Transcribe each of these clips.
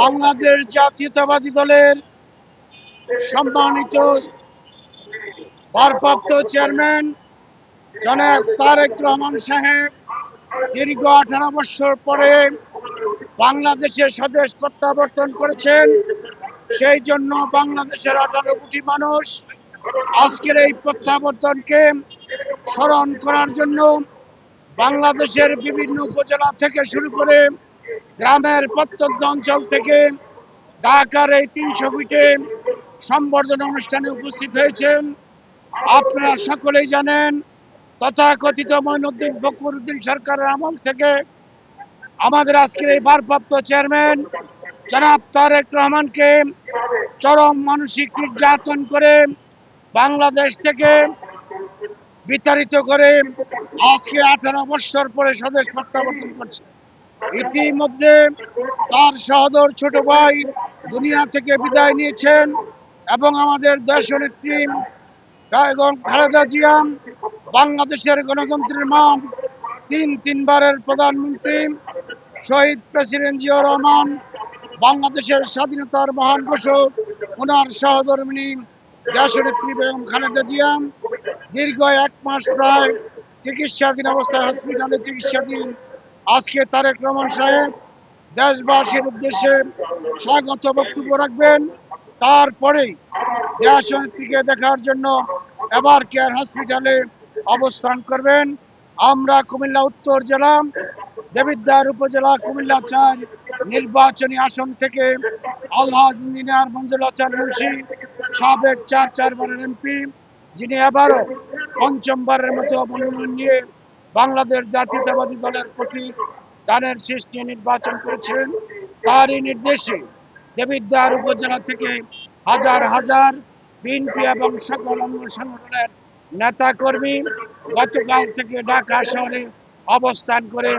বাংলাদেশ জাতীয়তাবাদী দলের সম্মানিত ভারপ্রাপ্ত চেয়ারম্যান জনাব তারেক রহমান সাহেব, দীর্ঘ আঠারো বছর পরে বাংলাদেশের স্বদেশ প্রত্যাবর্তন করেছেন। সেই জন্য বাংলাদেশের আঠারো কোটি মানুষ আজকের এই প্রত্যাবর্তনকে স্মরণ করার জন্য বাংলাদেশের বিভিন্ন উপজেলা থেকে শুরু করে গ্রামের প্রত্যন্ত অঞ্চল থেকে ঢাকার এই তিনশো ফিটে সম্বর্ধনা অনুষ্ঠানে উপস্থিত হয়েছেন। আপনারা সকলেই জানেন, তথাকথিত মঈনুদ্দিন ফখরুদ্দিন সরকারের আমল থেকে আমাদের আজকের এই ভারপ্রাপ্ত চেয়ারম্যান জনাব তারেক রহমানকে চরম মানসিক নির্যাতন করে বাংলাদেশ থেকে বিতাড়িত করে আজকে আঠারো বৎসর পরে স্বদেশ প্রত্যাবর্তন করছে। ইতিমধ্যে তার সহদর ছোট ভাই দুনিয়া থেকে বিদায় নিয়েছেন এবং আমাদের দেশ নেত্রী খালেদা জিয়া, বাংলাদেশের গণতন্ত্রের মা, তিন তিনবারের প্রধানমন্ত্রী, শহীদ প্রেসিডেন্ট জিয়াউর রহমান, বাংলাদেশের স্বাধীনতার মহান ঘোষক, ওনার সহধর্মিনী দেশনেত্রী বেগম খালেদা জিয়া, দীর্ঘ এক মাস প্রায় চিকিৎসাধীন অবস্থায় হসপিটালে চিকিৎসাধীন আজকে তারেক রহমান সাহেব দেশবাসীর উদ্দেশ্যে স্বাগত বক্তব্য রাখবেন। তারপরেই দেশনেত্রীকে দেখার জন্য এবার কেয়ার হসপিটালে অবস্থান করবেন। আমরা কুমিল্লা উত্তর জেলা, দেবিদ্বার উপজেলা কুমিল্লা চার নির্বাচনী আসন থেকে আলহাজ ইঞ্জিনিয়ার মঞ্জুর হাসান মুন্সি, সাবেক চার চারবারের এমপি, যিনি এবারও পঞ্চমবারের মতো মনোনয়ন নিয়ে বাংলাদেশ জাতীয়তাবাদী দলের প্রতি দানের শীষ নিয়ে নির্বাচন করেছেন তারই নির্দেশে দেবিদ্বার উপজেলা থেকে হাজার হাজার বিএনপি এবং সকল অঙ্গ সংগঠনের নেতা কর্মী গতকাল থেকে ঢাকা শহরে অবস্থান করে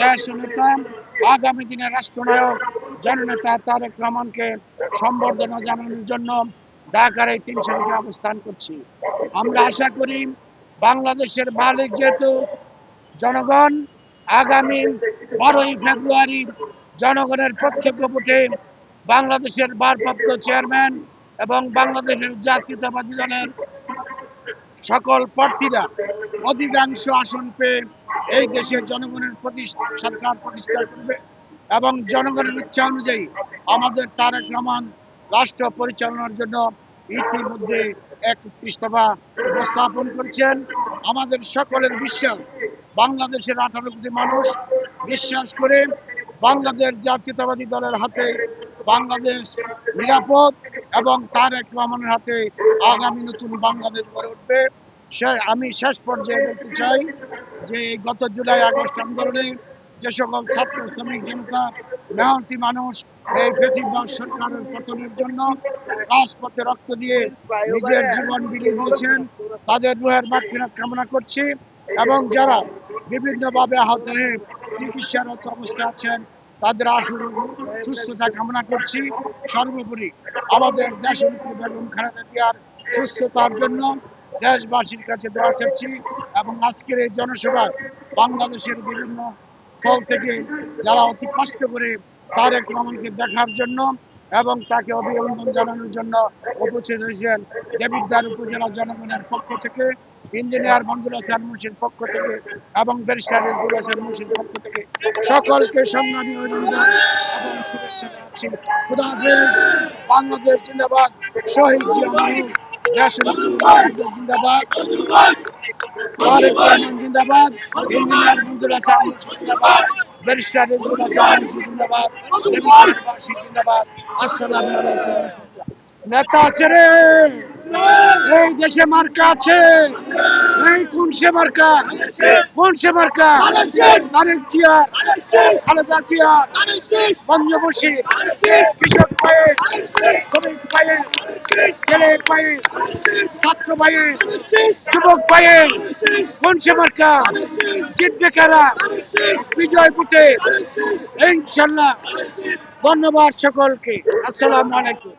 দেশ নেতা, আগামী দিনের রাষ্ট্রনায়ক জননেতা তারেক রহমানকে সম্বর্ধনা জানানোর জন্য ঢাকার এই তিন অবস্থান করছি। আমরা আশা করি বাংলাদেশের মালিক যেহেতু জনগণ আগামী বারোই ফেব্রুয়ারি জনগণের প্রত্যক্ষ ভোটে বাংলাদেশের ভারপ্রাপ্ত চেয়ারম্যান এবং বাংলাদেশের জাতীয়তাবাদী দলের সকল প্রার্থীরা অধিকাংশ আসন পেয়ে এই দেশের জনগণের সরকার প্রতিষ্ঠা করবে এবং জনগণের ইচ্ছা অনুযায়ী আমাদের তারেক রহমান রাষ্ট্র পরিচালনার জন্য ইতিমধ্যে এক ইস্তফা উপস্থাপন করেছেন। আমাদের সকলের বিশ্বাস বাংলাদেশের আঠারো কোটি মানুষ বিশ্বাস করে বাংলাদেশ জাতীয়তাবাদী দলের হাতে বাংলাদেশ নিরাপদ এবং তারেক রহমানের হাতে আগামী নতুন বাংলাদেশ গড়ে উঠবে। সে, আমি শেষ পর্যায়ে বলতে চাই যে গত জুলাই, আগস্ট আন্দোলনে যে সকল ছাত্র, শ্রমিক জনতা মেহনতি মানুষ এই ফেসিবাদ সরকারের পতনের জন্য রাজপথে রক্ত দিয়ে নিজের জীবন বিলিয়ে দিয়েছেন তাদের রুহের মাক্ষিনা কামনা করছি। এবং যারা বিভিন্নভাবে আহত হয়ে চিকিৎসারত অবস্থায় আছেন, তাদের আসুন, সুস্থতা কামনা করছি। সর্বোপরি আমাদের দেশ বেগম খালেদা জিয়ার সুস্থতার জন্য দেশবাসীর কাছে দোয়া চাচ্ছি এবং আজকের এই জনসভায় বাংলাদেশের বিভিন্ন স্থল থেকে যারা অতি কষ্ট করে তারেক রহমানকে দেখার জন্য এবং তাকে অভিনন্দন জানানোর জন্য উপস্থিত হয়েছেন দেবিদ্বার উপজেলা জনগণের পক্ষ থেকে। ইঞ্জিনিয়ার মঞ্জুর হাসান মুন্সির পক্ষ থেকে এবং ব্যারিস্টার রেজুল হাসান মুন্সির পক্ষ থেকে। সকলকে সংগ্রামী অভিনন্দন এবং শুভেচ্ছা জানাচ্ছি। খুদা হাফেজ, বাংলাদেশ জিন্দাবাদ, শহীদ জিয়া মাহমুদ জিন্দাবাদ জিন্দাবাদ। ইঞ্জিনিয়ার জিন্দাবাদ, ব্যারিস্টার জিন্দাবাদ জিন্দাবাদ। আলাইকুম। নেতা আছে এই দেশে মার্কা আছে। এই কোন সে মার্কা? কোন সে মার্কা? তারেক জিয়ার। খালেদা জিয়ার। পঞ্চবশী কৃষক পায়ে শ্রমিক পায়ে ছেলে পায়ে ছাত্র পায়ে যুবক পায়ে কোন সে মার্কা? জিতবে কারা? বিজয় বুটে ইনশাল্লাহ। ধন্যবাদ সকলকে। আসসালামু আলাইকুম।